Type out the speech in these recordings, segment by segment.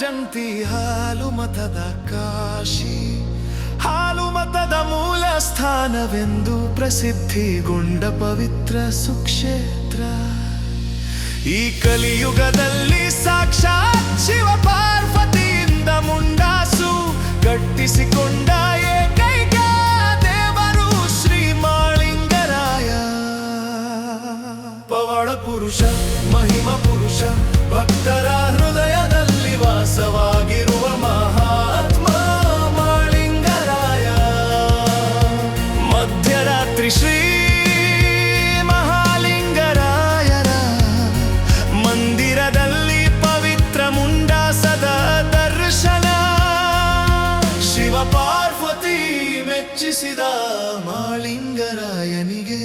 ಜಂತಿ ಹಾಲು ಮತದ ಕಾಶಿ. ಹಾಲು ಮತದ ಮೂಲ ಸ್ಥಾನವೆಂದು ಪ್ರಸಿದ್ಧಿಗೊಂಡ ಪವಿತ್ರ ಸುಕ್ಷೇತ್ರ. ಈ ಕಲಿಯುಗದಲ್ಲಿ ಸಾಕ್ಷಾತ್ ಶಿವ ಪಾರ್ವತಿಯಿಂದ ಮುಂಡಾಸು ಕಟ್ಟಿಸಿಕೊಂಡ ಏಕೈಕ ದೇವರು ಶ್ರೀ ಮಾಳಿಂಗರಾಯ. ಪವಾಡ ಪುರುಷ, ಮಹಿಮ ಪುರುಷ ಭಕ್ತರ ಮಧ್ಯರಾತ್ರಿ ಶ್ರೀ ಮಹಾಲಿಂಗರಾಯರ ಮಂದಿರದಲ್ಲಿ ಪವಿತ್ರ ಮುಂಡಾಸದ ದರ್ಶನ. ಶಿವ ಪಾರ್ವತಿ ಮೆಚ್ಚಿಸಿದ ಮಾಳಿಂಗರಾಯನಿಗೆ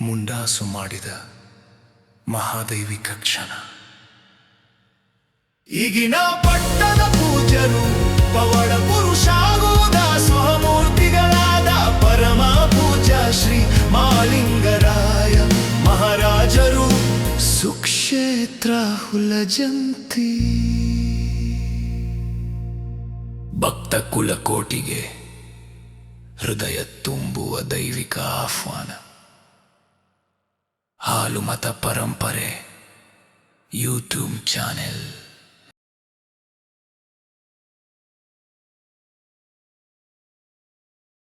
ಮುಂಡಾಸು ಮಾಡಿದ ಮಹಾದೈವಿಕ ಕ್ಷಣ. ಈಗಿನ ಪಟ್ಟದ ಪೂಜರು ಸುಕ್ಷೇತ್ರ ಹುಲಜಂತಿ ಭಕ್ತ ಕುಲಕೋಟಿಗೆ ಹೃದಯ ತುಂಬುವ ದೈವಿಕ ಆಹ್ವಾನ. ಹಾಲು ಮತ ಪರಂಪರೆ ಯೂಟ್ಯೂಬ್ ಚಾನೆಲ್.